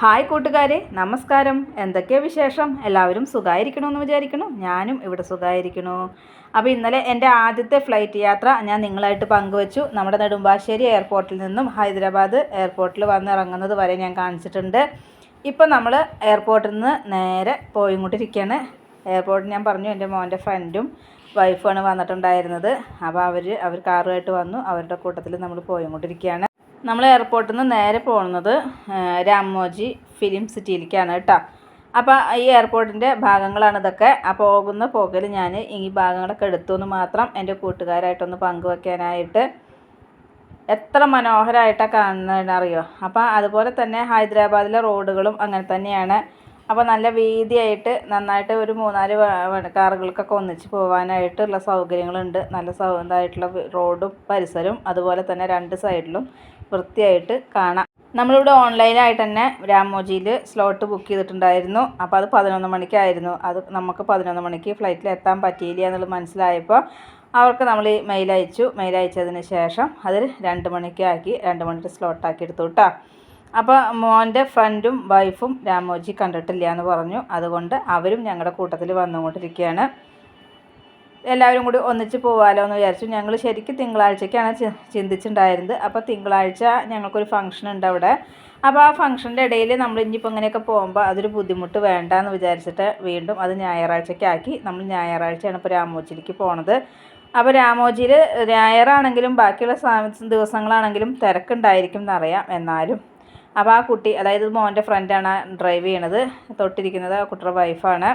Hi കൂട്ടുകാരെ നമസ്കാരം. എന്തൊക്കെയാ വിശേഷം? എല്ലാവരും സുഖമായിരിക്കണമെന്ന് വിചാരിക്കണു ഞാനും ഇവിടെ സുഖമായിരിക്കണു അപ്പോൾ ഇന്നലെ എന്റെ ആദ്യത്തെ ഫ്ലൈറ്റ് യാത്ര ഞാൻ നിങ്ങളായിട്ട് പങ്കുവച്ചു. നമ്മുടെ നെടുമ്പാശ്ശേരി എയർപോർട്ടിൽ നിന്നും ഹൈദരാബാദ് എയർപോർട്ടിൽ വന്നിറങ്ങുന്നത് വരെ ഞാൻ കാണിച്ചിട്ടുണ്ട്. ഇപ്പോൾ നമ്മൾ എയർപോർട്ടിൽ നിന്ന് നേരെ പോയി കൊണ്ടിരിക്കുകയാണ് എയർപോർട്ടിൽ ഞാൻ പറഞ്ഞു എന്റെ മോന്റെ ഫ്രണ്ടും വൈഫാണ് വന്നിട്ടുണ്ടായിരുന്നത്. അപ്പോൾ അവർ അവർ കാറുമായിട്ട് വന്നു. അവരുടെ കൂട്ടത്തിൽ നമ്മൾ പോയി പോയിക്കൊണ്ടിരിക്കുകയാണ് നമ്മൾ എയർപോർട്ടിൽ നിന്ന് നേരെ പോകുന്നത് രാമോജി ഫിലിം സിറ്റിയിലേക്കാണ് കേട്ടോ. അപ്പോൾ ഈ എയർപോർട്ടിന്റെ ഭാഗങ്ങളാണ് ഇതൊക്കെ. അപ്പോൾ പോകുന്ന പോകൽ ഞാൻ ഈ ഭാഗങ്ങളൊക്കെ എടുത്തു എന്ന് മാത്രം എന്റെ കൂട്ടുകാരായിട്ടൊന്ന് പങ്കുവെക്കാനായിട്ട് എത്ര മനോഹരമായിട്ടാണ് കാണുന്നതെന്ന് അറിയോ? അപ്പോൾ അതുപോലെ തന്നെ ഹൈദരാബാദിലെ റോഡുകളും അങ്ങനെ തന്നെയാണ്. അപ്പോൾ നല്ല വീതിയായിട്ട് നന്നായിട്ട് ഒരു മൂന്നാൽ കാറുകൾക്കൊക്കെ ഒന്നിച്ച് പോകാനായിട്ടുള്ള സൗകര്യങ്ങളുണ്ട്. നല്ല സൗ റോഡും പരിസരവും അതുപോലെ തന്നെ രണ്ട് സൈഡിലും വൃത്തിയായിട്ട് കാണാം. നമ്മളിവിടെ ഓൺലൈനായിട്ട് തന്നെ രാമോജിയിൽ സ്ലോട്ട് ബുക്ക് ചെയ്തിട്ടുണ്ടായിരുന്നു. അപ്പോൾ അത് പതിനൊന്ന് മണിക്കായിരുന്നു. അത് നമുക്ക് പതിനൊന്ന് മണിക്ക് ഫ്ലൈറ്റിൽ എത്താൻ പറ്റിയില്ല എന്നുള്ളത് മനസ്സിലായപ്പോൾ അവർക്ക് നമ്മൾ ഈ മെയിൽ അയച്ചു. മെയിൽ അയച്ചതിന് ശേഷം അത് രണ്ട് മണിക്കാക്കി രണ്ട് മണിക്ക് സ്ലോട്ടാക്കി എടുത്തു കേട്ടോ അപ്പോൾ മോന്റെ ഫ്രണ്ടും വൈഫും രാമോജി കണ്ടിട്ടില്ല എന്ന് പറഞ്ഞു. അതുകൊണ്ട് അവരും ഞങ്ങളുടെ കൂട്ടത്തിൽ വന്നുകൊണ്ടിരിക്കുകയാണ് എല്ലാവരും കൂടി ഒന്നിച്ച് പോകാമല്ലോ എന്ന് വിചാരിച്ചു. ഞങ്ങൾ ശരിക്കും തിങ്കളാഴ്ചയ്ക്കാണ് ചിന്തിച്ചിട്ടുണ്ടായിരുന്നത് അപ്പോൾ തിങ്കളാഴ്ച ഞങ്ങൾക്കൊരു ഫംഗ്ഷൻ ഉണ്ട് അവിടെ. അപ്പോൾ ആ ഫംഗ്ഷന്റെ ഇടയിൽ നമ്മൾ ഇനിയിപ്പോൾ ഇങ്ങനെയൊക്കെ പോകുമ്പോൾ അതൊരു ബുദ്ധിമുട്ട് വേണ്ട എന്ന് വിചാരിച്ചിട്ട് വീണ്ടും അത് ഞായറാഴ്ചയ്ക്കാക്കി. നമ്മൾ ഞായറാഴ്ചയാണ് ഇപ്പോൾ രാമോജിയിലേക്ക് പോണത്. അപ്പോൾ രാമോജിയിൽ ഞായറാണെങ്കിലും ബാക്കിയുള്ള ദിവസങ്ങളാണെങ്കിലും തിരക്കുണ്ടായിരിക്കും എന്നറിയാം എന്നാലും. അപ്പോൾ ആ കുട്ടി അതായത് മോന്റെ ഫ്രണ്ടാണ് ഡ്രൈവ് ചെയ്യണത്. തൊട്ടിരിക്കുന്നത് ആ കുട്ടിയുടെ വൈഫാണ്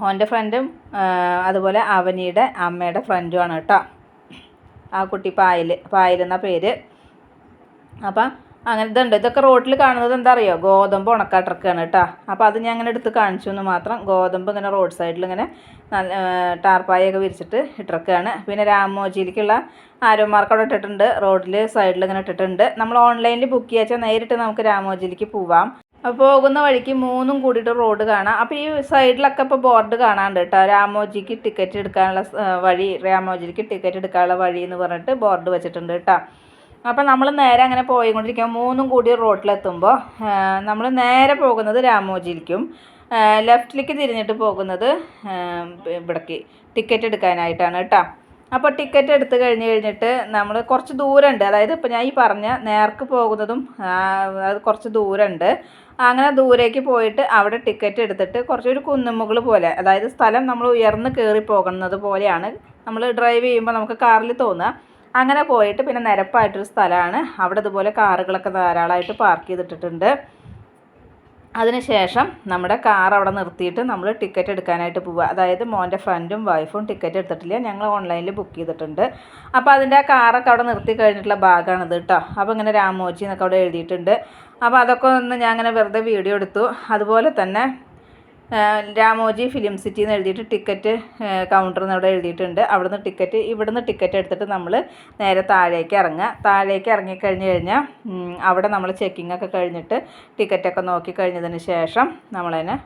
മോന്റെ ഫ്രണ്ടും അതുപോലെ അവനിയുടെ അമ്മയുടെ ഫ്രണ്ടുമാണ് കേട്ടോ. ആ കുട്ടി പായൽ പായൽ എന്ന പേര്. അപ്പം അങ്ങനെ ഇതുണ്ട്. ഇതൊക്കെ റോട്ടിൽ കാണുന്നത് എന്താ അറിയോ? ഗോതമ്പ് ഉണക്കാട്ടിറക്കാണ് കേട്ടോ. അപ്പോൾ അത് ഞാൻ അങ്ങനെ എടുത്ത് കാണിച്ചു എന്ന് മാത്രം ഗോതമ്പ് ഇങ്ങനെ റോഡ് സൈഡിൽ ഇങ്ങനെ നല്ല ടാർപ്പായൊക്കെ വിരിച്ചിട്ട് ഇട്ടിറക്കുകയാണ് പിന്നെ രാമോജിയിലേക്കുള്ള ആരോമാർക്ക് അവിടെ ഇട്ടിട്ടുണ്ട്. റോഡിൽ സൈഡിൽ ഇങ്ങനെ ഇട്ടിട്ടുണ്ട്. നമ്മൾ ഓൺലൈനിൽ ബുക്ക് ചെയ്യാച്ചാൽ നേരിട്ട് നമുക്ക് രാമോജിയിലേക്ക് പോവാം. പോകുന്ന വഴിക്ക് മൂന്നും കൂടിയിട്ട് റോഡ് കാണാം. അപ്പോൾ ഈ സൈഡിലൊക്കെ ഇപ്പോൾ ബോർഡ് കാണാണ്ട് കേട്ടോ രാമോജിക്ക് ടിക്കറ്റ് എടുക്കാനുള്ള വഴി രാമോജിക്ക് ടിക്കറ്റ് എടുക്കാനുള്ള വഴി എന്ന് പറഞ്ഞിട്ട് ബോർഡ് വെച്ചിട്ടുണ്ട് കേട്ടോ അപ്പോൾ നമ്മൾ നേരെ അങ്ങനെ പോയിക്കൊണ്ടിരിക്കുക മൂന്നും കൂടി റോഡിലെത്തുമ്പോൾ നമ്മൾ നേരെ പോകുന്നത് രാമോജിയിലേക്കും ലെഫ്റ്റിലേക്ക് തിരിഞ്ഞിട്ട് പോകുന്നത് ഇവിടേക്ക് ടിക്കറ്റ് എടുക്കാനായിട്ടാണ് കേട്ടോ അപ്പോൾ ടിക്കറ്റ് എടുത്ത് കഴിഞ്ഞ് കഴിഞ്ഞിട്ട് നമ്മൾ കുറച്ച് ദൂരമുണ്ട്. അതായത് ഇപ്പോൾ ഞാൻ ഈ പറഞ്ഞ നേർക്ക് പോകുന്നതും അത് കുറച്ച് ദൂരമുണ്ട്. അങ്ങനെ ദൂരേക്ക് പോയിട്ട് അവിടെ ടിക്കറ്റ് എടുത്തിട്ട് കുറച്ചൊരു കുന്നുമുകൾ പോലെ അതായത് സ്ഥലം നമ്മൾ ഉയർന്ന് കയറി പോകുന്നത് പോലെയാണ് നമ്മൾ ഡ്രൈവ് ചെയ്യുമ്പോൾ നമുക്ക് കാറിൽ തോന്നുക. അങ്ങനെ പോയിട്ട് പിന്നെ നിരപ്പായിട്ടൊരു സ്ഥലമാണ്. അവിടെ ഇതുപോലെ കാറുകളൊക്കെ ധാരാളമായിട്ട് പാർക്ക് ചെയ്തിട്ടിട്ടുണ്ട്. അതിനുശേഷം നമ്മുടെ കാർ അവിടെ നിർത്തിയിട്ട് നമ്മൾ ടിക്കറ്റ് എടുക്കാനായിട്ട് പോവുക. അതായത് മോന്റെ ഫ്രണ്ടും വൈഫും ടിക്കറ്റ് എടുത്തിട്ടില്ല. ഞങ്ങൾ ഓൺലൈനിൽ ബുക്ക് ചെയ്തിട്ടുണ്ട്. അപ്പോൾ അതിന്റെ ആ കാറൊക്കെ അവിടെ നിർത്തി കഴിഞ്ഞിട്ടുള്ള ഭാഗമാണിത് കേട്ടോ. അപ്പോൾ ഇങ്ങനെ രാമോച്ചി എന്നൊക്കെ അവിടെ എഴുതിയിട്ടുണ്ട്. അപ്പോൾ അതൊക്കെ ഒന്ന് ഞാൻ അങ്ങനെ വെറുതെ വീഡിയോ എടുത്തു. അതുപോലെ തന്നെ രാമോജി ഫിലിം സിറ്റി എന്ന് എഴുതിയിട്ട് ടിക്കറ്റ് കൗണ്ടർ എന്ന് അവിടെ എഴുതിയിട്ടുണ്ട്. അവിടുന്ന് ടിക്കറ്റ് ഇവിടുന്ന് ടിക്കറ്റ് എടുത്തിട്ട് നമ്മൾ നേരെ താഴേക്ക് ഇറങ്ങുക. താഴേക്ക് ഇറങ്ങിക്കഴിഞ്ഞ് കഴിഞ്ഞാൽ അവിടെ നമ്മൾ ചെക്കിംഗ് ഒക്കെ കഴിഞ്ഞിട്ട് ടിക്കറ്റൊക്കെ നോക്കി കഴിഞ്ഞതിന് ശേഷം നമ്മളതിനെ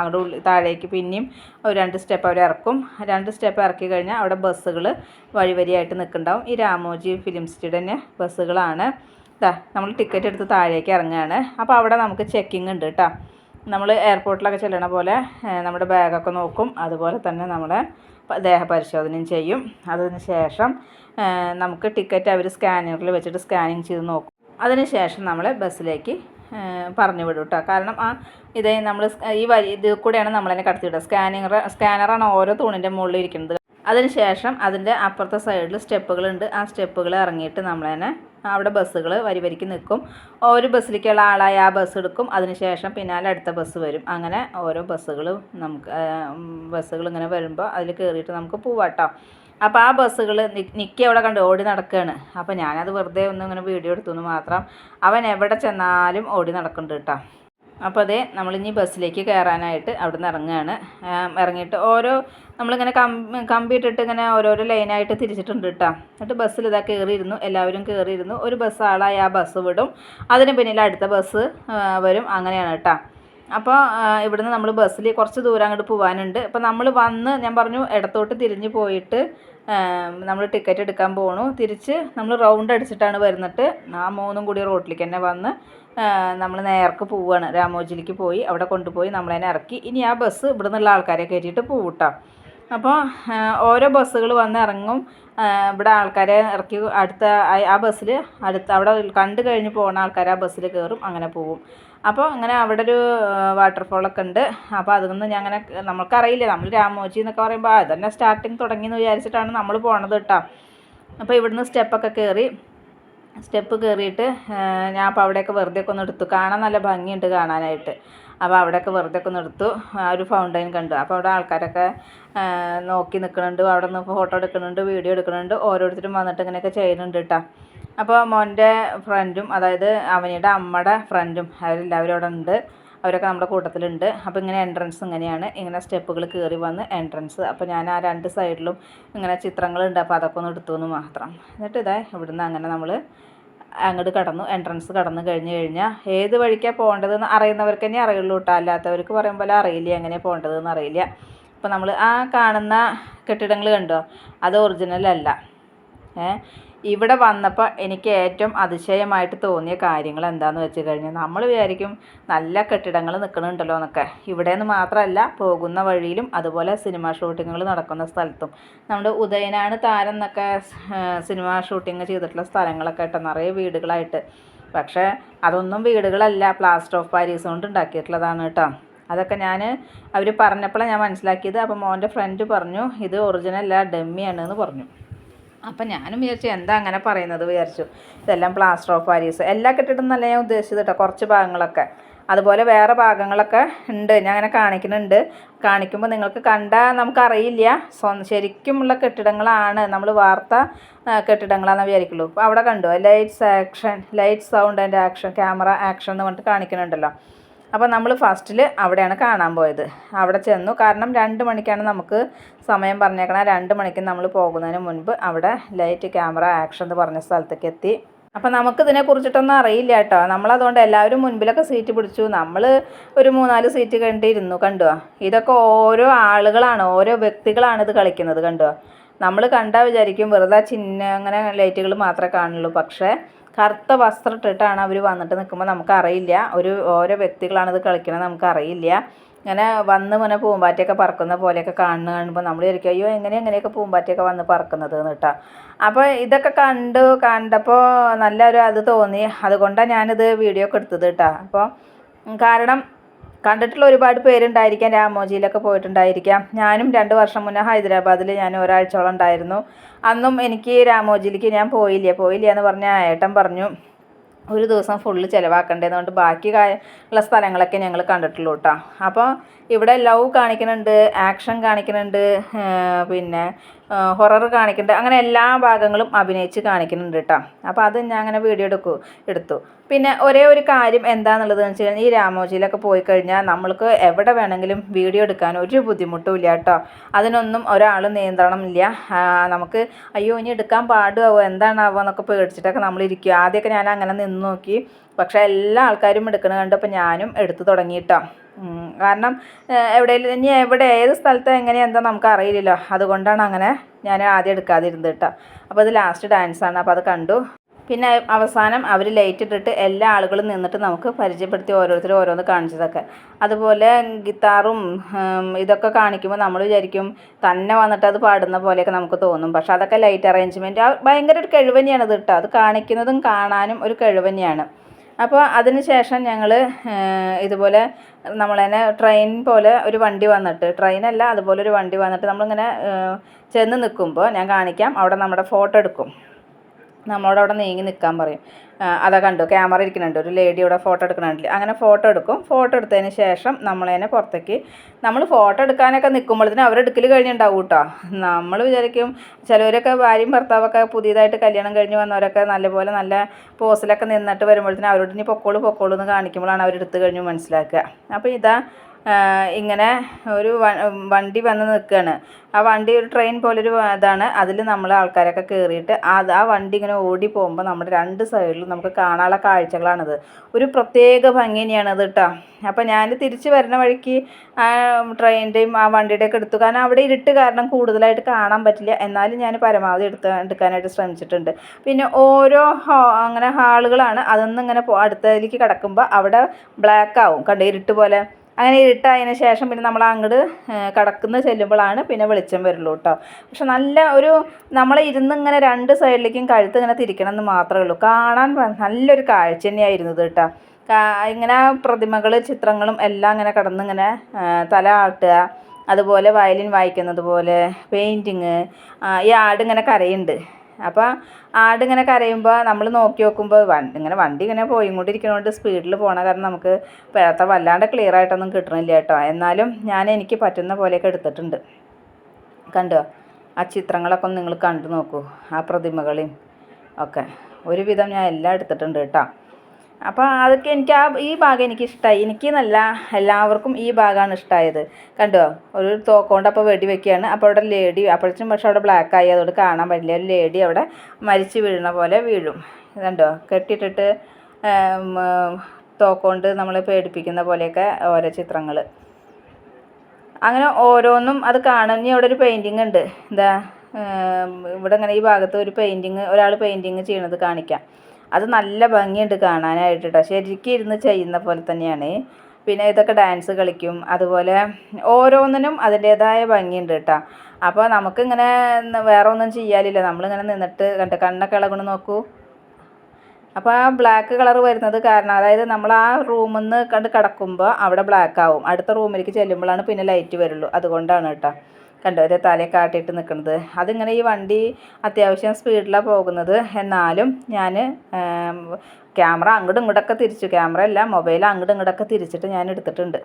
അവിടെ താഴേക്ക് പിന്നെയും ഒരു രണ്ട് സ്റ്റെപ്പ് അവർ ഇറക്കും. രണ്ട് സ്റ്റെപ്പ് ഇറക്കി കഴിഞ്ഞാൽ അവിടെ ബസ്സുകൾ വഴിവരിയായിട്ട് നിൽക്കുന്നുണ്ടാവും. ഈ രാമോജി ഫിലിം സിറ്റിയുടെ തന്നെ ബസ്സുകളാണ്. നമ്മൾ ടിക്കറ്റ് എടുത്ത് താഴേക്ക് ഇറങ്ങുകയാണ്. അപ്പോൾ അവിടെ നമുക്ക് ചെക്കിംഗ് ഉണ്ട് കേട്ടോ. നമ്മൾ എയർപോർട്ടിലൊക്കെ ചെല്ലണ പോലെ നമ്മുടെ ബാഗൊക്കെ നോക്കും. അതുപോലെ തന്നെ നമ്മുടെ ദേഹപരിശോധനയും ചെയ്യും. അതിന് ശേഷം നമുക്ക് ടിക്കറ്റ് അവർ സ്കാനറിൽ വെച്ചിട്ട് സ്കാനിങ് ചെയ്ത് നോക്കും. അതിന് ശേഷം നമ്മളെ ബസ്സിലേക്ക് പറഞ്ഞു വിടും കേട്ടോ കാരണം ആ ഇതേ നമ്മൾ ഈ വരി ഇതിൽ കൂടെയാണ് നമ്മളതിനെ കടത്തിവിടുക. സ്കാനിങ് സ്കാനറാണ് ഓരോ തൂണിന്റെ മുകളിൽ ഇരിക്കുന്നത്. അതിനുശേഷം അതിന്റെ അപ്പുറത്തെ സൈഡിൽ സ്റ്റെപ്പുകളുണ്ട്. ആ സ്റ്റെപ്പുകൾ ഇറങ്ങിയിട്ട് നമ്മൾ തന്നെ അവിടെ ബസ്സുകൾ വരി വരിക്ക് നിൽക്കും. ഒരു ബസ്സിലേക്കുള്ള ആളായി ആ ബസ് എടുക്കും. അതിനുശേഷം പിന്നാലെ അടുത്ത ബസ് വരും. അങ്ങനെ ഓരോ ബസ്സുകളും നമുക്ക് ബസ്സുകൾ ഇങ്ങനെ വരുമ്പോൾ അതിൽ കയറിയിട്ട് നമുക്ക് പോവാട്ടോ അപ്പോൾ ആ ബസ്സുകൾ നിൽക്കി അവിടെ കണ്ട് ഓടി നടക്കുകയാണ് അപ്പോൾ ഞാനത് വെറുതെ ഒന്ന് ഇങ്ങനെ വീഡിയോ എടുത്തു മാത്രം അവൻ എവിടെ ചെന്നാലും ഓടി നടക്കുന്നുണ്ട് കേട്ടോ. അപ്പോൾ അതേ നമ്മളിനി ബസ്സിലേക്ക് കയറാനായിട്ട് അവിടെ നിന്ന് ഇറങ്ങുകയാണ് ഇറങ്ങിയിട്ട് ഓരോ നമ്മളിങ്ങനെ കമ്പി കമ്പി ഇട്ടിട്ട് ഇങ്ങനെ ഓരോരോ ലൈനായിട്ട് തിരിച്ചിട്ടുണ്ട് കേട്ടോ എന്നിട്ട് ബസ്സിൽ ഇതാ കയറിയിരുന്നു എല്ലാവരും കയറിയിരുന്നു ഒരു ബസ് ആളായി ആ ബസ് വിടും. അതിന് പിന്നിൽ അടുത്ത ബസ് വരും. അങ്ങനെയാണ് കേട്ടോ അപ്പോൾ ഇവിടുന്ന് നമ്മൾ ബസ്സിൽ കുറച്ച് ദൂരം അങ്ങോട്ട് പോകാനുണ്ട് അപ്പോൾ നമ്മൾ വന്ന് ഞാൻ പറഞ്ഞു ഇടത്തോട്ട് തിരിഞ്ഞ് പോയിട്ട് നമ്മൾ ടിക്കറ്റ് എടുക്കാൻ പോണു. തിരിച്ച് നമ്മൾ റൗണ്ട് അടിച്ചിട്ടാണ് വരുന്നിട്ട്. ആ മൂന്നും കൂടി റോട്ടിലേക്ക് തന്നെ വന്ന് നമ്മൾ നേർക്ക് പോവുകയാണ് രാമോജിലേക്ക് പോയി അവിടെ കൊണ്ടുപോയി നമ്മളതിനെ ഇറക്കി. ഇനി ആ ബസ് ഇവിടെ നിന്നുള്ള ആൾക്കാരെ കയറ്റിയിട്ട് പോവും അപ്പോൾ ഓരോ ബസ്സുകൾ വന്ന് ഇറങ്ങും. ഇവിടെ ആൾക്കാരെ ഇറക്കി അടുത്ത ആ ബസ്സിൽ അടുത്ത അവിടെ കണ്ടു കഴിഞ്ഞ് പോകുന്ന ആൾക്കാർ ആ ബസ്സിൽ കയറും അങ്ങനെ പോവും. അപ്പോൾ അങ്ങനെ അവിടെ ഒരു വാട്ടർഫോളൊക്കെ ഉണ്ട്. അപ്പോൾ അതൊന്നും ഞാൻ അങ്ങനെ നമുക്കറിയില്ല നമ്മൾ രാമോജി എന്നൊക്കെ പറയുമ്പോൾ അത് തന്നെ സ്റ്റാർട്ടിങ് തുടങ്ങി എന്ന് വിചാരിച്ചിട്ടാണ് നമ്മൾ പോണത് കേട്ടോ. അപ്പോൾ ഇവിടുന്ന് സ്റ്റെപ്പൊക്കെ കയറി സ്റ്റെപ്പ് കയറിയിട്ട് ഞാൻ അപ്പോൾ അവിടെയൊക്കെ വെറുതെ ഒക്കെ ഒന്ന് എടുത്തു. കാണാൻ നല്ല ഭംഗിയുണ്ട് കാണാനായിട്ട്. അപ്പോൾ അവിടെയൊക്കെ വെറുതെ ഒക്കെ എടുത്തു. ആ ഒരു ഫൗണ്ടൈൻ കണ്ടു അപ്പോൾ അവിടെ ആൾക്കാരൊക്കെ നോക്കി നിൽക്കുന്നുണ്ട്. അവിടെ നിന്ന് ഫോട്ടോ എടുക്കുന്നുണ്ട് വീഡിയോ എടുക്കുന്നുണ്ട്. ഓരോരുത്തരും വന്നിട്ട് ഇങ്ങനെയൊക്കെ ചെയ്യുന്നുണ്ട് കേട്ടോ. അപ്പോൾ മോന്റെ ഫ്രണ്ടും അതായത് അവനിയുടെ അമ്മയുടെ ഫ്രണ്ടും അവരെല്ലാവരും അവിടെ ഉണ്ട്. അവരൊക്കെ നമ്മുടെ കൂട്ടത്തിലുണ്ട്. അപ്പോൾ ഇങ്ങനെ എൻട്രൻസ് ഇങ്ങനെയാണ്. ഇങ്ങനെ സ്റ്റെപ്പുകൾ കയറി വന്ന് എൻട്രൻസ് അപ്പോൾ ഞാൻ ആ രണ്ട് സൈഡിലും ഇങ്ങനെ ചിത്രങ്ങളുണ്ട്. അപ്പോൾ അതൊക്കെ ഒന്ന് എടുത്തു എന്ന് മാത്രം. എന്നിട്ട് ഇതാ ഇവിടുന്ന് അങ്ങനെ നമ്മൾ അങ്ങോട്ട് കടന്നു. എൻട്രൻസ് കടന്നു കഴിഞ്ഞ് കഴിഞ്ഞാൽ ഏത് വഴിക്കാണ് പോകേണ്ടതെന്ന് അറിയുന്നവർക്ക് തന്നെ അറിയുള്ളൂ കേട്ടോ അല്ലാത്തവർക്ക് പറയുമ്പോൾ അറിയില്ല എങ്ങനെയാണ് പോകേണ്ടതെന്ന് അറിയില്ല. അപ്പോൾ നമ്മൾ ആ കാണുന്ന കെട്ടിടങ്ങൾ കണ്ടോ? അത് ഒറിജിനൽ അല്ല. ഇവിടെ വന്നപ്പോൾ എനിക്ക് ഏറ്റവും അതിശയമായിട്ട് തോന്നിയ കാര്യങ്ങൾ എന്താണെന്ന് വെച്ച് കഴിഞ്ഞാൽ നമ്മൾ വിചാരിക്കും നല്ല കെട്ടിടങ്ങൾ നിൽക്കണുണ്ടല്ലോ എന്നൊക്കെ. ഇവിടെ നിന്ന് മാത്രമല്ല പോകുന്ന വഴിയിലും അതുപോലെ സിനിമ ഷൂട്ടിങ്ങുകൾ നടക്കുന്ന സ്ഥലത്തും. നമ്മുടെ ഉദയനാണ് താരം എന്നൊക്കെ സിനിമ ഷൂട്ടിങ് ചെയ്തിട്ടുള്ള സ്ഥലങ്ങളൊക്കെ ആയിട്ട് നിറയെ വീടുകളായിട്ട്. പക്ഷേ അതൊന്നും വീടുകളല്ല പ്ലാസ്റ്റർ ഓഫ് പാരീസ് കൊണ്ട് ഉണ്ടാക്കിയിട്ടുള്ളതാണ് കേട്ടോ. അതൊക്കെ ഞാൻ അവർ പറഞ്ഞപ്പോഴാണ് ഞാൻ മനസ്സിലാക്കിയത്. അപ്പോൾ മോന്റെ ഫ്രണ്ട് പറഞ്ഞു ഇത് ഒറിജിനൽ അല്ല ഡെമ്മിയാണ് എന്ന് പറഞ്ഞു. അപ്പം ഞാനും വിചാരിച്ചു എന്താ അങ്ങനെ പറയുന്നത് വിചാരിച്ചു. ഇതെല്ലാം പ്ലാസ്റ്റർ ഓഫ് പാരീസ് എല്ലാ കെട്ടിടം എന്നല്ല ഞാൻ ഉദ്ദേശിച്ചത് കേട്ടോ കുറച്ച് ഭാഗങ്ങളൊക്കെ. അതുപോലെ വേറെ ഭാഗങ്ങളൊക്കെ ഉണ്ട് ഞാൻ അങ്ങനെ കാണിക്കുന്നുണ്ട്. കാണിക്കുമ്പോൾ നിങ്ങൾക്ക് കണ്ടാൽ നമുക്കറിയില്ല. സ്വ ശരിക്കുമുള്ള കെട്ടിടങ്ങളാണ് നമ്മൾ വാർത്ത കെട്ടിടങ്ങളാണെന്ന് വിചാരിക്കുള്ളൂ. അപ്പോൾ അവിടെ കണ്ടു? Lights action light sound and action camera action എന്ന് പറഞ്ഞിട്ട് കാണിക്കുന്നുണ്ടല്ലോ. അപ്പോൾ നമ്മൾ ഫസ്റ്റിൽ അവിടെയാണ് കാണാൻ പോയത്. അവിടെ ചെന്നു. കാരണം രണ്ട് മണിക്കാണ് നമുക്ക് സമയം പറഞ്ഞേക്കണം. രണ്ട് മണിക്ക് നമ്മൾ പോകുന്നതിന് മുൻപ് അവിടെ ലൈറ്റ് ക്യാമറ ആക്ഷൻ എന്ന് പറഞ്ഞ സ്ഥലത്തേക്ക് എത്തി. അപ്പം നമുക്ക് ഇതിനെ കുറിച്ചിട്ടൊന്നും അറിയില്ല കേട്ടോ. നമ്മളതുകൊണ്ട് എല്ലാവരും മുൻപിലൊക്കെ സീറ്റ് പിടിച്ചു. നമ്മൾ ഒരു മൂന്നാൽ സീറ്റ് കണ്ടിരുന്നു കണ്ടോ ഇതൊക്കെ ഓരോ ആളുകളാണ് ഓരോ വ്യക്തികളാണ് ഇത് കളിക്കുന്നത് കണ്ടോ നമ്മൾ കണ്ടാൽ വിചാരിക്കും വെറുതെ ചിഹ്ന അങ്ങനെ ലൈറ്റുകൾ മാത്രമേ കാണുള്ളൂ. പക്ഷേ കറുത്ത വസ്ത്രം ഇട്ടിട്ടാണ് അവർ വന്നിട്ട് നിൽക്കുമ്പോൾ നമുക്കറിയില്ല. ഒരു ഓരോ വ്യക്തികളാണ് ഇത് കളിക്കണത് നമുക്കറിയില്ല. ഇങ്ങനെ വന്ന് ഇങ്ങനെ പൂമ്പാറ്റയൊക്കെ പറക്കുന്ന പോലെയൊക്കെ കാണുന്ന കാണുമ്പോൾ നമ്മൾ വിചാരിക്കും അയ്യോ എങ്ങനെ എങ്ങനെയൊക്കെ പൂമ്പാറ്റയൊക്കെ വന്ന് പറക്കുന്നത് കേട്ടോ. അപ്പോൾ ഇതൊക്കെ കണ്ടു കണ്ടപ്പോൾ നല്ലൊരു അത് തോന്നി. അതുകൊണ്ടാണ് ഞാനിത് വീഡിയോ ഒക്കെ എടുത്തത് കേട്ടോ. അപ്പോൾ കാരണം കണ്ടിട്ടുള്ള ഒരുപാട് പേരുണ്ടായിരിക്കാം രാമോജിയിലൊക്കെ പോയിട്ടുണ്ടായിരിക്കാം. ഞാനും രണ്ട് വർഷം മുന്നേ ഹൈദരാബാദിൽ ഞാൻ ഒരാഴ്ചയോളം ഉണ്ടായിരുന്നു. അന്നും എനിക്ക് രാമോജിയിലേക്ക് ഞാൻ പോയില്ല പോയില്ല എന്ന് പറഞ്ഞ ഏട്ടൻ പറഞ്ഞു ഒരു ദിവസം ഫുള്ള് ചിലവാക്കേണ്ടതുകൊണ്ട് ബാക്കി ഉള്ള സ്ഥലങ്ങളൊക്കെ ഞങ്ങൾ കണ്ടിട്ടുള്ളൂ കേട്ടോ അപ്പോൾ ഇവിടെ ലവ് കാണിക്കുന്നുണ്ട് ആക്ഷൻ കാണിക്കുന്നുണ്ട് പിന്നെ ഹൊറർ കാണിക്കുന്നുണ്ട്. അങ്ങനെ എല്ലാ ഭാഗങ്ങളും അഭിനയിച്ച് കാണിക്കുന്നുണ്ട് കേട്ടോ അപ്പോൾ അത് ഞാൻ അങ്ങനെ വീഡിയോ എടുക്കൂ എടുത്തു. പിന്നെ ഒരേ ഒരു കാര്യം എന്താണെന്നുള്ളത് എന്ന് വെച്ച് കഴിഞ്ഞാൽ ഈ രാമോജിയിലൊക്കെ പോയി കഴിഞ്ഞാൽ നമ്മൾക്ക് എവിടെ വേണമെങ്കിലും വീഡിയോ എടുക്കാൻ ഒരു ബുദ്ധിമുട്ടും ഇല്ല കേട്ടോ അതിനൊന്നും ഒരാൾ നിയന്ത്രണം ഇല്ല. നമുക്ക് അയ്യോ ഇനി എടുക്കാൻ പാടുമാവോ എന്താണാവോ എന്നൊക്കെ പേടിച്ചിട്ടൊക്കെ നമ്മൾ ഇരിക്കും ആദ്യമൊക്കെ ഞാൻ അങ്ങനെ നിന്ന് നോക്കി. പക്ഷേ എല്ലാ ആൾക്കാരും എടുക്കണ കണ്ടപ്പോൾ ഞാനും എടുത്തു തുടങ്ങിയിട്ടോ ഉം, കാരണം എവിടെ ഇനി എവിടെ ഏത് സ്ഥലത്ത് എങ്ങനെയാണ് എന്താ നമുക്ക് അറിയില്ലല്ലോ അതുകൊണ്ടാണ് അങ്ങനെ ഞാൻ ആദ്യം എടുക്കാതിരുന്നത് കേട്ടോ. അപ്പോൾ ഇത് ലാസ്റ്റ് ഡാൻസാണ് അപ്പോൾ അത് കണ്ടു. പിന്നെ അവസാനം അവർ ലൈറ്റ് ഇട്ടിട്ട് എല്ലാ ആളുകളും നിന്നിട്ട് നമുക്ക് പരിചയപ്പെടുത്തി ഓരോരുത്തരും ഓരോന്ന് കാണിച്ചതൊക്കെ. അതുപോലെ ഗിത്താറും ഇതൊക്കെ കാണിക്കുമ്പോൾ നമ്മൾ വിചാരിക്കും തന്നെ വന്നിട്ട് അത് പാടുന്ന പോലെയൊക്കെ നമുക്ക് തോന്നും. പക്ഷേ അതൊക്കെ ലൈറ്റ് അറേഞ്ച്മെന്റ് ഭയങ്കര ഒരു കഴിവ് ഇത് കേട്ടോ. അത് കാണിക്കുന്നതും കാണാനും ഒരു കഴിവ് അപ്പോൾ അതിന് ശേഷം ഞങ്ങൾ ഇതുപോലെ നമ്മൾ തന്നെ ട്രെയിൻ പോലെ ഒരു വണ്ടി വന്നിട്ട് ട്രെയിനല്ല അതുപോലെ ഒരു വണ്ടി വന്നിട്ട് നമ്മളിങ്ങനെ ചെന്ന് നിൽക്കുമ്പോൾ ഞാൻ കാണിക്കാം അവിടെ നമ്മുടെ ഫോട്ടോ എടുക്കും. നമ്മളോട് അവിടെ നീങ്ങി നിൽക്കാൻ പറയും. അതാ കണ്ടു ക്യാമറ ഇരിക്കുന്നുണ്ട്. ഒരു ലേഡിയുടെ ഫോട്ടോ എടുക്കണുണ്ട് അങ്ങനെ ഫോട്ടോ എടുക്കും. ഫോട്ടോ എടുത്തതിന് ശേഷം നമ്മളതിനെ പുറത്തേക്ക് നമ്മൾ ഫോട്ടോ എടുക്കാനൊക്കെ നിൽക്കുമ്പോഴത്തേനും അവരെടുക്കൽ കഴിഞ്ഞിട്ടുണ്ടാവും കേട്ടോ നമ്മൾ വിചാരിക്കും ചിലവരൊക്കെ ഭാര്യയും ഭർത്താവൊക്കെ പുതിയതായിട്ട് കല്യാണം കഴിഞ്ഞ് വന്നവരൊക്കെ നല്ലപോലെ നല്ല പോസിലൊക്കെ നിന്നിട്ട് വരുമ്പോഴത്തേനും അവരോട് ഇനി പൊക്കോളൂ പൊക്കോളൂ എന്ന് കാണിക്കുമ്പോഴാണ് അവരെടുത്ത് കഴിഞ്ഞ് മനസ്സിലാക്കുക. അപ്പോൾ ഇതാ ഇങ്ങനെ ഒരു വണ്ടി വന്ന് നിൽക്കുകയാണ് ആ വണ്ടി ഒരു ട്രെയിൻ പോലൊരു ഇതാണ്. അതിൽ നമ്മൾ ആൾക്കാരൊക്കെ കയറിയിട്ട് അത് ആ വണ്ടി ഇങ്ങനെ ഓടി പോകുമ്പോൾ നമ്മുടെ രണ്ട് സൈഡിലും നമുക്ക് കാണാനുള്ള കാഴ്ചകളാണിത്. ഒരു പ്രത്യേക ഭംഗി തന്നെയാണത് കേട്ടോ അപ്പോൾ ഞാൻ തിരിച്ച് വരുന്ന വഴിക്ക് ആ ട്രെയിനിന്റെയും ആ വണ്ടിയുടെയൊക്കെ എടുത്തു. കാരണം അവിടെ ഇരുട്ട് കാരണം കൂടുതലായിട്ട് കാണാൻ പറ്റില്ല. എന്നാലും ഞാൻ പരമാവധി എടുത്ത് എടുക്കാനായിട്ട് ശ്രമിച്ചിട്ടുണ്ട്. പിന്നെ ഓരോ അങ്ങനെ ഹാളുകളാണ്. അതൊന്നും ഇങ്ങനെ അടുത്തതിലേക്ക് കിടക്കുമ്പോൾ അവിടെ ബ്ലാക്ക് ആവും കണ്ട്? ഇരുട്ട് പോലെ. അങ്ങനെ ഇരുട്ടായതിന് ശേഷം പിന്നെ നമ്മൾ അങ്ങോട്ട് കടക്കുന്ന ചെല്ലുമ്പോഴാണ് പിന്നെ വെളിച്ചം വരുള്ളൂ കേട്ടോ പക്ഷെ നല്ല ഒരു നമ്മൾ ഇരുന്ന് ഇങ്ങനെ രണ്ട് സൈഡിലേക്കും കഴുത്ത് ഇങ്ങനെ തിരിക്കണം എന്ന് മാത്രമേ ഉള്ളൂ. കാണാൻ നല്ലൊരു കാഴ്ച തന്നെയായിരുന്നു കേട്ടോ ഇങ്ങനെ പ്രതിമകൾ ചിത്രങ്ങളും എല്ലാം ഇങ്ങനെ കിടന്നിങ്ങനെ തല ആട്ടുക അതുപോലെ വയലിൻ വായിക്കുന്നത് പോലെ പെയിന്റിങ് ഈ ആട് ഇങ്ങനെ കരയുന്നുണ്ട് അപ്പോൾ ആടിങ്ങനെ കരയുമ്പോൾ നമ്മൾ നോക്കി നോക്കുമ്പോൾ വണ്ടി ഇങ്ങനെ വണ്ടി ഇങ്ങനെ പോയി പോയിക്കൊണ്ടിരിക്കുന്നതുകൊണ്ട് സ്പീഡിൽ പോകണ കാരണം നമുക്ക് അത്ര വല്ലാണ്ട് ക്ലിയർ ആയിട്ടൊന്നും കിട്ടണില്ല കേട്ടോ എന്നാലും ഞാൻ എനിക്ക് പറ്റുന്ന പോലെയൊക്കെ എടുത്തിട്ടുണ്ട്. കണ്ടോ? ആ ചിത്രങ്ങളൊക്കെ ഒന്ന് നിങ്ങൾ കണ്ടു നോക്കൂ. ആ പ്രതിമകളെയും ഒക്കെ. ഒരുവിധം ഞാൻ എല്ലാം എടുത്തിട്ടുണ്ട് കേട്ടോ അപ്പോൾ അതൊക്കെ എനിക്ക് ആ ഈ ഭാഗം എനിക്ക് ഇഷ്ടമായി എനിക്ക് നല്ല എല്ലാവർക്കും ഈ ഭാഗമാണ് ഇഷ്ടമായത് കണ്ടോ? ഒരു തോക്കോണ്ട് അപ്പോൾ വെടി വെക്കുകയാണ് അപ്പോൾ അവിടെ ലേഡി അപ്പോഴത്തേക്കും പക്ഷെ അവിടെ ബ്ലാക്ക് ആയി. അതുകൊണ്ട് കാണാൻ പറ്റില്ല. ഒരു ലേഡി അവിടെ മരിച്ചു വീഴുന്ന പോലെ വീഴും. കണ്ടോ? കെട്ടിയിട്ടിട്ട് തോക്കോണ്ട് നമ്മൾ പേടിപ്പിക്കുന്ന പോലെയൊക്കെ ഓരോ ചിത്രങ്ങൾ അങ്ങനെ ഓരോന്നും അത് കാണുന്ന അവിടെ ഒരു പെയിന്റിങ് ഉണ്ട്. എന്താ ഇവിടെ ഇങ്ങനെ ഈ ഭാഗത്ത് ഒരു പെയിന്റിങ് ഒരാൾ പെയിന്റിങ് ചെയ്യണത് കാണിക്കാം. അത് നല്ല ഭംഗിയുണ്ട് കാണാനായിട്ട് കേട്ടോ ശരിക്കും ഇരുന്ന് ചെയ്യുന്ന പോലെ തന്നെയാണ്. പിന്നെ ഇതൊക്കെ ഡാൻസ് കളിക്കും. അതുപോലെ ഓരോന്നിനും അതിന്റേതായ ഭംഗിയുണ്ട് കേട്ടോ. അപ്പോൾ നമുക്കിങ്ങനെ വേറെ ഒന്നും ചെയ്യാനില്ല. നമ്മളിങ്ങനെ നിന്നിട്ട് കണ്ട് കണ്ണൊക്കെ ഇളകണം നോക്കൂ. അപ്പോൾ ആ ബ്ലാക്ക് കളർ വരുന്നത് കാരണം അതായത് നമ്മൾ ആ റൂമിൽ നിന്ന് കണ്ട് കിടക്കുമ്പോൾ അവിടെ ബ്ലാക്ക് ആവും. അടുത്ത റൂമിലേക്ക് ചെല്ലുമ്പോഴാണ് പിന്നെ ലൈറ്റ് വരുള്ളൂ. അതുകൊണ്ടാണ് കേട്ടോ. കണ്ടോ? ഇത് തലയെ കാട്ടിയിട്ട് നിൽക്കുന്നത് അതിങ്ങനെ ഈ വണ്ടി അത്യാവശ്യം സ്പീഡിലാണ് പോകുന്നത്. എന്നാലും ഞാൻ ക്യാമറ അങ്ങോട്ടും ഇങ്ങോട്ടൊക്കെ തിരിച്ചു. ക്യാമറ അല്ല മൊബൈൽ അങ്ങോട്ടും ഇങ്ങോട്ടൊക്കെ തിരിച്ചിട്ട് ഞാൻ എടുത്തിട്ടുണ്ട്.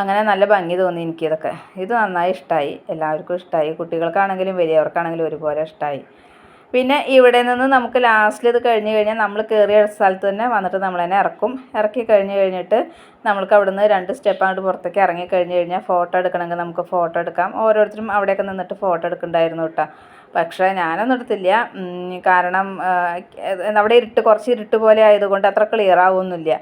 അങ്ങനെ നല്ല ഭംഗി തോന്നി എനിക്കിതൊക്കെ. ഇത് നന്നായി ഇഷ്ടമായി എല്ലാവർക്കും ഇഷ്ടമായി കുട്ടികൾക്കാണെങ്കിലും വലിയവർക്കാണെങ്കിലും ഒരുപോലെ ഇഷ്ടമായി പിന്നെ ഇവിടെ നിന്ന് നമുക്ക് ലാസ്റ്റിൽ ഇത് കഴിഞ്ഞ് കഴിഞ്ഞാൽ നമ്മൾ കയറിയ സ്ഥലത്ത് തന്നെ വന്നിട്ട് നമ്മൾ തന്നെ ഇറക്കും. ഇറക്കി കഴിഞ്ഞ് കഴിഞ്ഞിട്ട് നമുക്ക് അവിടെ നിന്ന് രണ്ട് സ്റ്റെപ്പ് അങ്ങോട്ട് പുറത്തേക്ക് ഇറങ്ങി കഴിഞ്ഞ് കഴിഞ്ഞാൽ ഫോട്ടോ എടുക്കണമെങ്കിൽ നമുക്ക് ഫോട്ടോ എടുക്കാം. ഓരോരുത്തരും അവിടെയൊക്കെ നിന്നിട്ട് ഫോട്ടോ എടുക്കുന്നുണ്ടായിരുന്നു കേട്ടോ. പക്ഷേ ഞാനൊന്നും എടുത്തില്ല. കാരണം അവിടെ ഇരുട്ട് കുറച്ച് ഇരുട്ട് പോലെ ആയതുകൊണ്ട് അത്ര ക്ലിയർ ആവുമൊന്നുമില്ല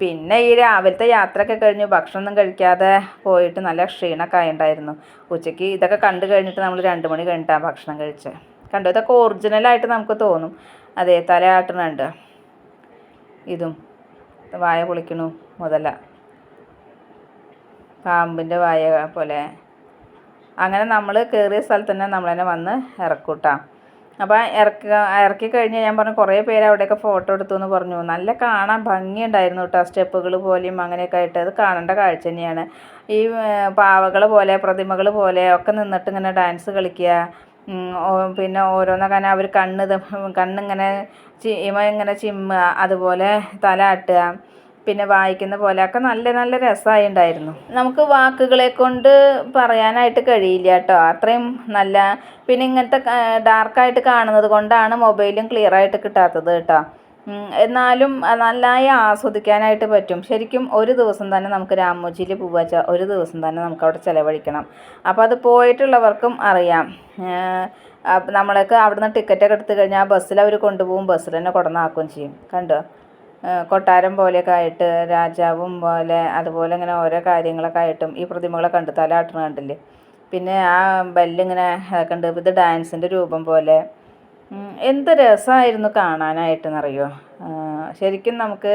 പിന്നെ ഈ രാവിലത്തെ യാത്രയൊക്കെ കഴിഞ്ഞ് ഭക്ഷണമൊന്നും കഴിക്കാതെ പോയിട്ട് നല്ല ക്ഷീണമൊക്കെ ആയിട്ടുണ്ടായിരുന്നു ഉച്ചയ്ക്ക് ഇതൊക്കെ കണ്ടു കഴിഞ്ഞിട്ട് നമ്മൾ രണ്ട് മണി കഴിഞ്ഞിട്ടാണ് ഭക്ഷണം കഴിച്ചത് കണ്ടോ? ഇതൊക്കെ ഒറിജിനലായിട്ട് നമുക്ക് തോന്നും. അതെ തലയാട്ടുന്നുണ്ട് ഇതും. വായ പൊളിക്കണു മുതല. പാമ്പിന്റെ വായ പോലെ. അങ്ങനെ നമ്മൾ കയറിയ സ്ഥലത്ത് തന്നെ നമ്മൾ തന്നെ വന്ന് ഇറക്കൂട്ടാ. അപ്പോൾ ഇറക്കുക ഇറക്കി കഴിഞ്ഞ് ഞാൻ പറഞ്ഞു കുറേ പേര് അവിടെയൊക്കെ ഫോട്ടോ എടുത്തു എന്ന് പറഞ്ഞു. നല്ല കാണാൻ ഭംഗിയുണ്ടായിരുന്നു കേട്ടോ സ്റ്റെപ്പുകൾ പോലെയും അങ്ങനെയൊക്കെ ആയിട്ട്. അത് കാണേണ്ട കാഴ്ച തന്നെയാണ്. ഈ പാവകൾ പോലെ പ്രതിമകൾ പോലെ ഒക്കെ നിന്നിട്ട് ഇങ്ങനെ ഡാൻസ് കളിക്കുക. പിന്നെ ഓരോന്നൊക്കെ അവർ കണ്ണ് കണ്ണിങ്ങനെ ഇമ ഇങ്ങനെ ചിമ്മുക അതുപോലെ തല ആട്ടുക പിന്നെ വായിക്കുന്ന പോലെ ഒക്കെ നല്ല നല്ല രസമായി ഉണ്ടായിരുന്നു നമുക്ക് വാക്കുകളെ കൊണ്ട് പറയാനായിട്ട് കഴിയില്ല കേട്ടോ. അത്രയും നല്ല പിന്നെ ഇങ്ങനത്തെ ഡാർക്കായിട്ട് കാണുന്നത് കൊണ്ടാണ് മൊബൈലും ക്ലിയറായിട്ട് കിട്ടാത്തത് കേട്ടോ. എന്നാലും നന്നായി ആസ്വദിക്കാനായിട്ട് പറ്റും. ശരിക്കും ഒരു ദിവസം തന്നെ നമുക്ക് രാമോജിയിൽ പോവാച്ച ഒരു ദിവസം തന്നെ നമുക്ക് അവിടെ ചിലവഴിക്കണം. അപ്പോൾ അത് പോയിട്ടുള്ളവർക്കും അറിയാം. നമ്മളൊക്കെ അവിടുന്ന് ടിക്കറ്റൊക്കെ എടുത്തു കഴിഞ്ഞാൽ ബസ്സിൽ അവർ കൊണ്ടുപോകും ബസ്സിൽ തന്നെ കൊടന്നാക്കുകയും ചെയ്യും. കണ്ടോ? കൊട്ടാരം പോലെയൊക്കെ ആയിട്ട് രാജാവും പോലെ അതുപോലെ ഇങ്ങനെ ഓരോ കാര്യങ്ങളൊക്കെ ആയിട്ടും ഈ പ്രതിമകളെ കണ്ട് തലാട്ടണ കണ്ടില്ലേ? പിന്നെ ആ ബെല്ലിങ്ങനെ കണ്ട് ഇത് ഡാൻസിന്റെ രൂപം പോലെ. എന്ത് രസമായിരുന്നു കാണാനായിട്ടെന്നറിയോ? ശരിക്കും നമുക്ക്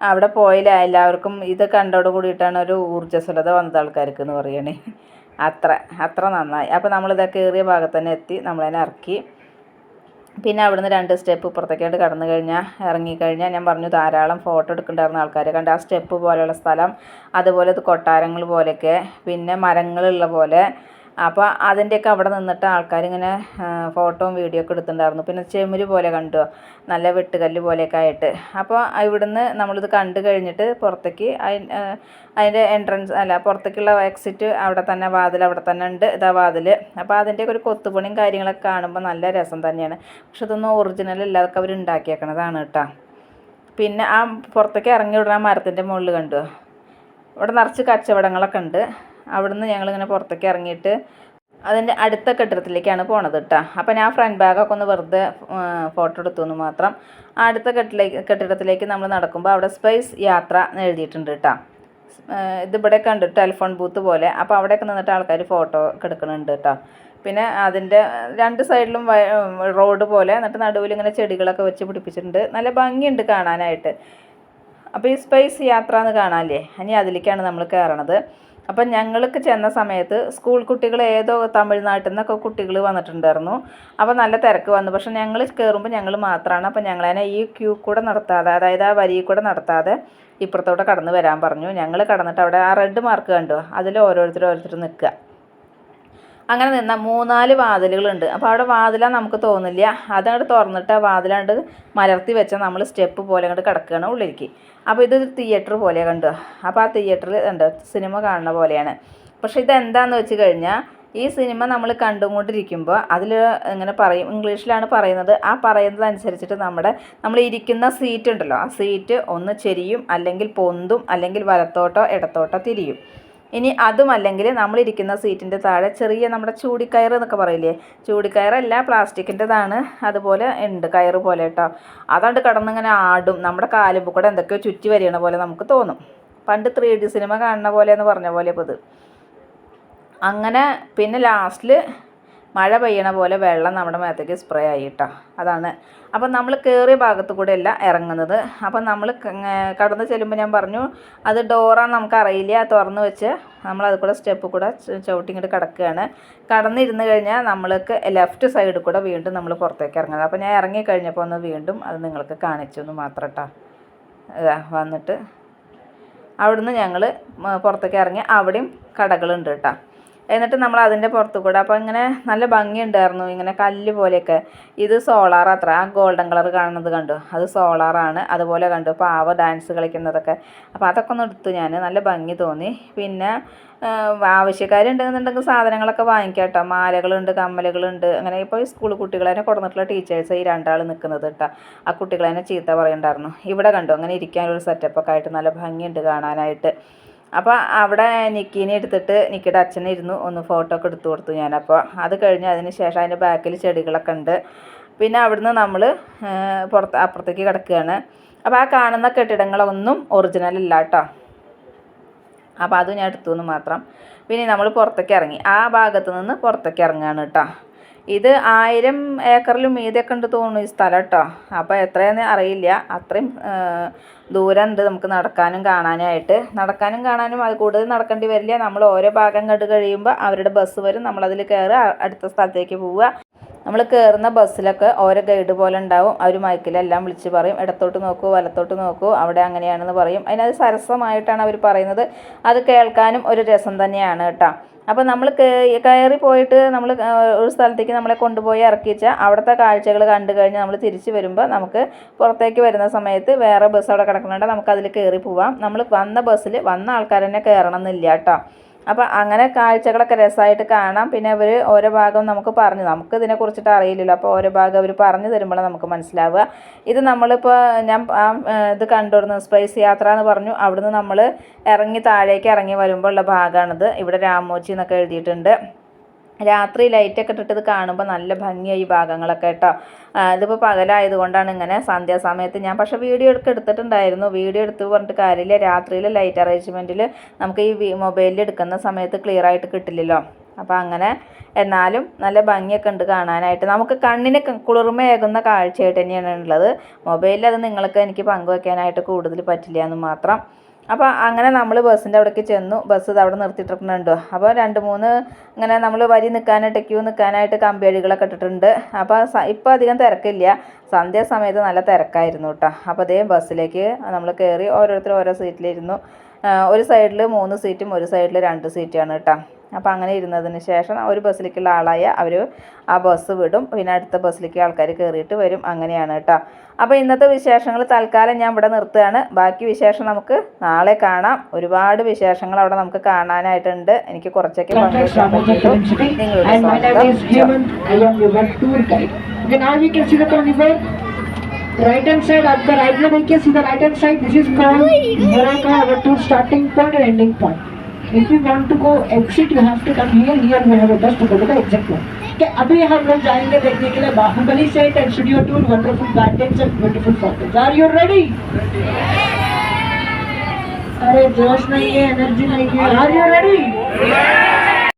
അവിടെ പോയില്ല എല്ലാവർക്കും ഇത് കണ്ടോട് കൂടിയിട്ടാണ് ഒരു ഊർജസ്വലത വന്നത് ആൾക്കാർക്ക് എന്ന് പറയണേ. അത്ര അത്ര നന്നായി. അപ്പോൾ നമ്മളിതാ കയറിയ ഭാഗത്ത് തന്നെ എത്തി നമ്മളതിനെ ഇറക്കി. പിന്നെ അവിടുന്ന് രണ്ട് സ്റ്റെപ്പ് ഇപ്പുറത്തേക്കായിട്ട് കടന്നു കഴിഞ്ഞാൽ ഇറങ്ങിക്കഴിഞ്ഞാൽ ഞാൻ പറഞ്ഞു ധാരാളം ഫോട്ടോ എടുക്കേണ്ടായിരുന്ന ആൾക്കാരെ കണ്ട് ആ സ്റ്റെപ്പ് പോലെയുള്ള സ്ഥലം അതുപോലെ കൊട്ടാരങ്ങൾ പോലെയൊക്കെ പിന്നെ മരങ്ങളുള്ള പോലെ അപ്പോൾ അതിന്റെയൊക്കെ അവിടെ നിന്നിട്ട് ആൾക്കാരിങ്ങനെ ഫോട്ടോയും വീഡിയോ ഒക്കെ എടുത്തിട്ടുണ്ടായിരുന്നു. പിന്നെ ചെമുര് പോലെ കണ്ടു നല്ല വെട്ടുകല്ല് പോലെയൊക്കെ ആയിട്ട്. അപ്പോൾ ഇവിടുന്ന് നമ്മളിത് കണ്ടു കഴിഞ്ഞിട്ട് പുറത്തേക്ക് അതിന്റെ എൻട്രൻസ് അല്ല പുറത്തേക്കുള്ള എക്സിറ്റ് അവിടെ തന്നെ വാതിൽ അവിടെ തന്നെ ഉണ്ട് ഇതാ വാതിൽ അപ്പോൾ അതിന്റെ ഒരു കൊത്തുപണിയും കാര്യങ്ങളൊക്കെ കാണുമ്പോൾ നല്ല രസം തന്നെയാണ്. പക്ഷെ ഇതൊന്നും ഒറിജിനൽ അല്ലാതൊക്കെ അവർ ഉണ്ടാക്കിയേക്കണതാണ് കേട്ടോ. പിന്നെ ആ പുറത്തേക്ക് ഇറങ്ങി വിടുന്ന മരത്തിന്റെ മുകളിൽ കണ്ടു. ഇവിടെ നിറച്ച് കച്ചവടങ്ങളൊക്കെ ഉണ്ട്. അവിടുന്ന് ഞങ്ങളിങ്ങനെ പുറത്തേക്ക് ഇറങ്ങിയിട്ട് അതിന്റെ അടുത്ത കെട്ടിടത്തിലേക്കാണ് പോണത് കേട്ടോ അപ്പം ഞാൻ ഫ്രണ്ട് ബാഗൊക്കെ ഒന്ന് വെറുതെ ഫോട്ടോ എടുത്തു എന്ന് മാത്രം. ആ അടുത്ത കെട്ടിലേക്ക് കെട്ടിടത്തിലേക്ക് നമ്മൾ നടക്കുമ്പോൾ അവിടെ സ്പേസ് യാത്ര എഴുതിയിട്ടുണ്ട് കേട്ടോ ഇതിവിടെ കണ്ടു ടെലിഫോൺ ബൂത്ത് പോലെ. അപ്പോൾ അവിടെയൊക്കെ നിന്നിട്ട് ആൾക്കാർ ഫോട്ടോ ഒക്കെ എടുക്കുന്നുണ്ട് കേട്ടോ പിന്നെ അതിന്റെ രണ്ട് സൈഡിലും റോഡ് പോലെ എന്നിട്ട് നടുവിൽ ഇങ്ങനെ ചെടികളൊക്കെ വെച്ച് പിടിപ്പിച്ചിട്ടുണ്ട്. നല്ല ഭംഗിയുണ്ട് കാണാനായിട്ട്. അപ്പോൾ ഈ സ്പേസ് യാത്ര എന്ന് കാണാനല്ലേ? ഇനി അതിലേക്കാണ് നമ്മൾ കയറണത് അപ്പം ഞങ്ങൾക്ക് ചെന്ന സമയത്ത് സ്കൂൾ കുട്ടികൾ ഏതോ തമിഴ്നാട്ടിൽ നിന്നൊക്കെ കുട്ടികൾ വന്നിട്ടുണ്ടായിരുന്നു. അപ്പോൾ നല്ല തിരക്ക് വന്നു. പക്ഷേ ഞങ്ങൾ കയറുമ്പോൾ ഞങ്ങൾ മാത്രമാണ് അപ്പോൾ ഞങ്ങളതിനെ ഈ ക്യൂ കൂടെ നടത്താതെ അതായത് ആ വരി കൂടെ നടത്താതെ ഇപ്പുറത്തോടെ കടന്നു വരാൻ പറഞ്ഞു. ഞങ്ങൾ കടന്നിട്ട് അവിടെ ആ റെഡ് മാർക്ക് കണ്ടു? അതിൽ ഓരോരുത്തർ ഓരോരുത്തർ നിൽക്കുക. അങ്ങനെ നിന്ന മൂന്നാൽ വാതിലുകളുണ്ട്. അപ്പോൾ അവിടെ വാതിലാ നമുക്ക് തോന്നില്ല അതങ്ങോട്ട് തുറന്നിട്ട് ആ വാതിലാണ്ട് മലർത്തി വെച്ചാൽ നമ്മൾ സ്റ്റെപ്പ് പോലെ അങ്ങോട്ട് കിടക്കുകയാണ് ഉള്ളിലേക്ക്. അപ്പോൾ ഇത് തിയേറ്റർ പോലെ കണ്ടു. അപ്പോൾ ആ തിയേറ്ററിൽ ഉണ്ട് സിനിമ കാണുന്ന പോലെയാണ്. പക്ഷേ ഇതെന്താന്ന് വെച്ച് കഴിഞ്ഞാൽ ഈ സിനിമ നമ്മൾ കണ്ടുകൊണ്ടിരിക്കുമ്പോൾ അതിൽ ഇങ്ങനെ പറയും ഇംഗ്ലീഷിലാണ് പറയുന്നത്. ആ പറയുന്നതനുസരിച്ചിട്ട് നമ്മുടെ നമ്മൾ ഇരിക്കുന്ന സീറ്റ് ഉണ്ടല്ലോ ആ സീറ്റ് ഒന്ന് ചെരിയും അല്ലെങ്കിൽ പൊന്തും അല്ലെങ്കിൽ വലത്തോട്ടോ ഇടത്തോട്ടോ തിരിയും. ഇനി അതുമല്ലെങ്കിൽ നമ്മളിരിക്കുന്ന സീറ്റിന്റെ താഴെ ചെറിയ നമ്മുടെ ചൂടിക്കയർ എന്നൊക്കെ പറയില്ലേ? ചൂടിക്കയറല്ല പ്ലാസ്റ്റിക്കിന്റെതാണ്. അതുപോലെ ഉണ്ട് കയറ് പോലെ കേട്ടോ. അതുകൊണ്ട് കിടന്നിങ്ങനെ ആടും. നമ്മുടെ കാലുമ്പോൾ കൂടെ എന്തൊക്കെയോ ചുറ്റി വരികണ പോലെ നമുക്ക് തോന്നും. പണ്ട് ത്രീ ഡി സിനിമ കാണുന്ന പോലെ എന്ന് പറഞ്ഞ പോലെ ഇപ്പോൾ ഇത് അങ്ങനെ പിന്നെ ലാസ്റ്റിൽ മഴ പെയ്യണ പോലെ വെള്ളം നമ്മുടെ മേത്തേക്ക് സ്പ്രേ ആയി കേട്ടോ അതാണ്. അപ്പം നമ്മൾ കയറിയ ഭാഗത്ത് കൂടെ അല്ല ഇറങ്ങുന്നത്. അപ്പം നമ്മൾ കടന്ന് ചെല്ലുമ്പോൾ ഞാൻ പറഞ്ഞു അത് ഡോറാന്ന് നമുക്കറിയില്ല തുറന്ന് വെച്ച് നമ്മൾ അത് കൂടെ സ്റ്റെപ്പ് കൂടെ ചവിട്ടിങ്ങോട്ട് കിടക്കുകയാണ് കടന്നിരുന്ന് കഴിഞ്ഞാൽ നമ്മൾക്ക് ലെഫ്റ്റ് സൈഡിൽ കൂടെ വീണ്ടും നമ്മൾ പുറത്തേക്ക് ഇറങ്ങുന്നത്. അപ്പം ഞാൻ ഇറങ്ങി കഴിഞ്ഞപ്പോൾ ഒന്ന് വീണ്ടും അത് നിങ്ങൾക്ക് കാണിച്ചു എന്ന് മാത്രം കേട്ടോ വന്നിട്ട് അവിടുന്ന് ഞങ്ങൾ പുറത്തേക്ക് ഇറങ്ങി അവിടെയും കടകളുണ്ട് കേട്ടോ എന്നിട്ട് നമ്മൾ അതിന്റെ പുറത്ത് കൂടെ. അപ്പോൾ ഇങ്ങനെ നല്ല ഭംഗിയുണ്ടായിരുന്നു ഇങ്ങനെ കല്ല് പോലെയൊക്കെ. ഇത് സോളാർ അത്ര. ആ ഗോൾഡൻ കളർ കാണുന്നത് കണ്ടു? അത് സോളാറാണ് അതുപോലെ കണ്ടു? പാവ ഡാൻസ് കളിക്കുന്നതൊക്കെ. അപ്പോൾ അതൊക്കെ ഒന്ന് എടുത്തു ഞാൻ. നല്ല ഭംഗി തോന്നി. പിന്നെ ആവശ്യക്കാരുണ്ടെന്നുണ്ടെങ്കിൽ സാധനങ്ങളൊക്കെ വാങ്ങിക്കാം കേട്ടോ. മാലകളുണ്ട് കമ്മലുകളുണ്ട്. അങ്ങനെ ഇപ്പോൾ സ്കൂൾ കുട്ടികളെ കൊടുന്നിട്ടുള്ള ടീച്ചേഴ്സ് ഈ രണ്ടാൾ നിൽക്കുന്നത് കേട്ടോ. ആ കുട്ടികളെ ചീത്ത പറയുന്നുണ്ടായിരുന്നു ഇവിടെ കണ്ടു? അങ്ങനെ ഇരിക്കാനൊരു സെറ്റപ്പൊക്കെ ആയിട്ട് നല്ല ഭംഗിയുണ്ട് കാണാനായിട്ട്. അപ്പോൾ അവിടെ നിക്കീനെ എടുത്തിട്ട് നിക്കിയുടെ അച്ഛനിരുന്നു ഒന്ന് ഫോട്ടോ ഒക്കെ എടുത്തു കൊടുത്തു ഞാനപ്പോൾ അത് കഴിഞ്ഞ് അതിന് ശേഷം അതിന്റെ ബാക്കിൽ ചെടികളൊക്കെ ഉണ്ട്. പിന്നെ അവിടുന്ന് നമ്മൾ പുറത്ത് അപ്പുറത്തേക്ക് കിടക്കുകയാണ്. അപ്പോൾ ആ കാണുന്ന കെട്ടിടങ്ങളൊന്നും ഒറിജിനൽ അല്ല കേട്ടോ. അപ്പോൾ അതും ഞാൻ എടുത്തു എന്ന് മാത്രം. പിന്നെ നമ്മൾ പുറത്തേക്ക് ഇറങ്ങി. ആ ഭാഗത്ത് നിന്ന് പുറത്തേക്ക് ഇറങ്ങുകയാണ് കേട്ടോ. ഇത് ആയിരം ഏക്കറിലും മീതൊക്കെ ഉണ്ട് തോന്നുന്നു ഈ സ്ഥലം കേട്ടോ അപ്പോൾ എത്രയെന്ന് അറിയില്ല. അത്രയും ദൂരം ഉണ്ട് നമുക്ക് നടക്കാനും കാണാനായിട്ട്. നടക്കാനും കാണാനും അത് കൂടുതൽ നടക്കേണ്ടി വരില്ല. നമ്മൾ ഓരോ ഭാഗം കണ്ടു കഴിയുമ്പോൾ അവരുടെ ബസ് വരും. നമ്മളതിൽ കയറി അടുത്ത സ്ഥലത്തേക്ക് പോവുക. നമ്മൾ കയറുന്ന ബസ്സിലൊക്കെ ഓരോ ഗൈഡ് പോലെ ഉണ്ടാവും. അവർ മൈക്കിലെല്ലാം വിളിച്ച് പറയും. ഇടത്തോട്ട് നോക്കൂ വലത്തോട്ട് നോക്കൂ. അവിടെ അങ്ങനെയാണെന്ന് പറയും. അതിനത് സരസമായിട്ടാണ് അവർ പറയുന്നത്. അത് കേൾക്കാനും ഒരു രസം തന്നെയാണ് കേട്ടോ. അപ്പോൾ നമ്മൾ കയറി പോയിട്ട് നമ്മൾ ഒരു സ്ഥലത്തേക്ക് നമ്മളെ കൊണ്ടുപോയി ഇറക്കിച്ച അവിടുത്തെ കാഴ്ചകൾ കണ്ടു കഴിഞ്ഞ് നമ്മൾ തിരിച്ച് വരുമ്പോൾ നമുക്ക് പുറത്തേക്ക് വരുന്ന സമയത്ത് വേറെ ബസ് അവിടെ കിടക്കുന്നുണ്ട്. നമുക്ക് അതിൽ കയറി പോവാം. നമ്മൾ വന്ന ബസ്സിൽ വന്ന ആൾക്കാർ തന്നെ കയറണം എന്നില്ല കേട്ടോ. അപ്പോൾ അങ്ങനെ കാഴ്ചകളൊക്കെ രസമായിട്ട് കാണാം. പിന്നെ അവർ ഓരോ ഭാഗം നമുക്ക് പറഞ്ഞു നമുക്ക് ഇതിനെക്കുറിച്ചിട്ട് അറിയില്ലല്ലോ. അപ്പോൾ ഓരോ ഭാഗം അവർ പറഞ്ഞു തരുമ്പോൾ നമുക്ക് മനസ്സിലാവുക. ഇത് നമ്മളിപ്പോൾ ഞാൻ ആ ഇത് കണ്ടുവരുന്ന. സ്പൈസ് യാത്ര എന്ന് പറഞ്ഞു. അവിടുന്ന് നമ്മൾ ഇറങ്ങി താഴേക്ക് ഇറങ്ങി വരുമ്പോൾ ഉള്ള ഭാഗമാണിത്. ഇവിടെ രാമോച്ചി എന്നൊക്കെ എഴുതിയിട്ടുണ്ട്. രാത്രി ലൈറ്റൊക്കെ ഇട്ടിട്ട് കാണുമ്പോൾ നല്ല ഭംഗിയായി ഈ ഭാഗങ്ങളൊക്കെ കേട്ടോ. ഇതിപ്പോൾ പകലായത് കൊണ്ടാണ് ഇങ്ങനെ സന്ധ്യാസമയത്ത് ഞാൻ പക്ഷേ വീഡിയോ ഒക്കെ എടുത്തിട്ടുണ്ടായിരുന്നു. വീഡിയോ എടുത്ത് പറഞ്ഞിട്ട് കാര്യമില്ല. രാത്രിയിൽ ലൈറ്റ് അറേഞ്ച്മെന്റിൽ നമുക്ക് ഈ മൊബൈലിൽ എടുക്കുന്ന സമയത്ത് ക്ലിയർ ആയിട്ട് കിട്ടില്ലല്ലോ. അപ്പോൾ അങ്ങനെ എന്നാലും നല്ല ഭംഗിയൊക്കെ ഉണ്ട് കാണാനായിട്ട്. നമുക്ക് കണ്ണിന് കുളിർമയേകുന്ന കാഴ്ചയായിട്ട് തന്നെയാണ് ഉള്ളത്. മൊബൈലിൽ അത് നിങ്ങൾക്ക് എനിക്ക് പങ്കുവെക്കാനായിട്ട് കൂടുതൽ പറ്റില്ല എന്ന് മാത്രം. അപ്പോൾ അങ്ങനെ നമ്മൾ ബസ്സിന്റെ അവിടേക്ക് ചെന്നു. ബസ് അവിടെ നിർത്തിയിട്ടിട്ടുണ്ട് അപ്പോൾ രണ്ട് മൂന്ന് ഇങ്ങനെ നമ്മൾ വരി നിൽക്കാനായിട്ട് ക്യൂ നിൽക്കാനായിട്ട് കമ്പിയടികളൊക്കെ ഇട്ടിട്ടുണ്ട്. അപ്പോൾ ഇപ്പോൾ അധികം തിരക്കില്ല. സന്ധ്യാസമയത്ത് നല്ല തിരക്കായിരുന്നു കേട്ടോ അപ്പോൾ അതേ ബസ്സിലേക്ക് നമ്മൾ കയറി ഓരോരുത്തർ ഓരോ സീറ്റിലിരുന്നു. ഒരു സൈഡിൽ മൂന്ന് സീറ്റും ഒരു സൈഡിൽ രണ്ട് സീറ്റാണ് കേട്ടോ. അപ്പോൾ അങ്ങനെ ഇരുന്നതിന് ശേഷം ഒരു ബസ്സിലേക്കുള്ള ആളായ അവർ ആ ബസ് വിടും. പിന്നെ അടുത്ത ബസ്സിലേക്ക് ആൾക്കാർ കയറിയിട്ട് വരും. അങ്ങനെയാണ് കേട്ടോ. അപ്പോൾ ഇന്നത്തെ വിശേഷങ്ങൾ തൽക്കാലം ഞാൻ ഇവിടെ നിർത്തുകയാണ്. ബാക്കി വിശേഷം നമുക്ക് നാളെ കാണാം. ഒരുപാട് വിശേഷങ്ങൾ അവിടെ നമുക്ക് കാണാനായിട്ടുണ്ട്. എനിക്ക് കുറച്ചൊക്കെ നിങ്ങളുടെ राइट हैंड साइड आपका राइट में देखिए सीधा right hand side this is called starting point and ending point if you want to go exit you have to come here here we have a best to go to exit के अभी हम लोग जाएँगे देखने के लिए Baahubali set and studio to wonderful gardens and beautiful photos are you ready अरे जोश नहीं है एनर्जी नहीं है। Are you ready!